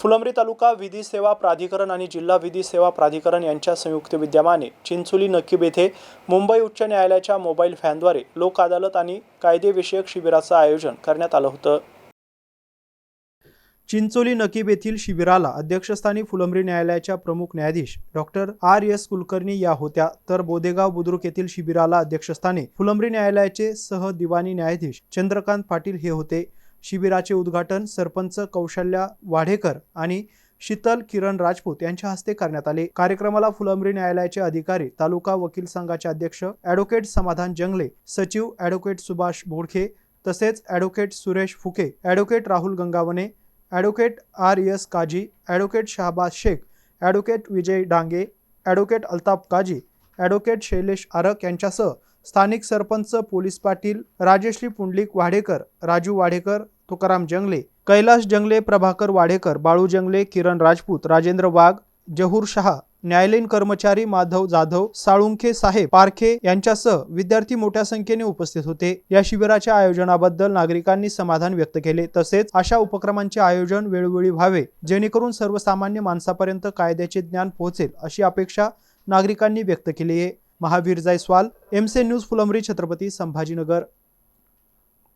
फुलंब्री तालुका विधी सेवा प्राधिकरण आणि जिल्हा विधी सेवा प्राधिकरण यांच्या संयुक्त विद्यमाने चिंचोली नक्कीब येथे मुंबई उच्च न्यायालयाच्या मोबाईल फॅनद्वारे लोक अदालत आणि कायदेविषयक शिबिराचं आयोजन करण्यात आलं होतं. चिंचोली नकीब येथील शिबिराला अध्यक्षस्थानी फुलंब्री न्यायालयाच्या प्रमुख न्यायाधीश डॉक्टर आर. एस. कुलकर्णी या होत्या. तर बोदेगाव बुद्रुक येथील शिबिराला अध्यक्षस्थानी फुलंब्री न्यायालयाचे सह दिवाणी न्यायाधीश चंद्रकांत पाटील हे होते. शिबिराचे उद्घाटन सरपंच कौशल्या वाढेकर आणि शीतल किरण राजपूत यांच्या हस्ते करण्यात आले. कार्यक्रमाला फुलंब्री न्यायालयाचे अधिकारी तालुका वकील संघाचे अध्यक्ष ॲडव्होकेट समाधान जंगले सचिव ॲडव्होकेट सुभाष बोडखे तसेच advocate Suresh Phuke advocate Rahul Gangawane advocate R S Kazi advocate Shahbaz Shaikh advocate Vijay Dange advocate Altaf Kazi advocate Shailesh Arak यांच्यासह स्थानिक सरपंच पोलीस पाटील राजेश्री पुंडलिक वाढेकर राजू वाढेकर तुकाराम जंगले कैलास जंगले प्रभाकर वाढेकर बाळू जंगले किरण राजपूत राजेंद्र वाघ जहूर शहा न्यायालयीन कर्मचारी माधव जाधव साळुंखे साहेब पारखे यांच्यासह विद्यार्थी मोठ्या संख्येने उपस्थित होते. या शिबिराच्या आयोजनाबद्दल नागरिकांनी समाधान व्यक्त केले. तसेच अशा उपक्रमांचे आयोजन वेळोवेळी व्हावे जेणेकरून सर्वसामान्य माणसापर्यंत कायद्याचे ज्ञान पोहोचेल अशी अपेक्षा नागरिकांनी व्यक्त केली आहे. महावीर जायस्वाल एमसे न्यूज फुलंब्री छत्रपती संभाजीनगर.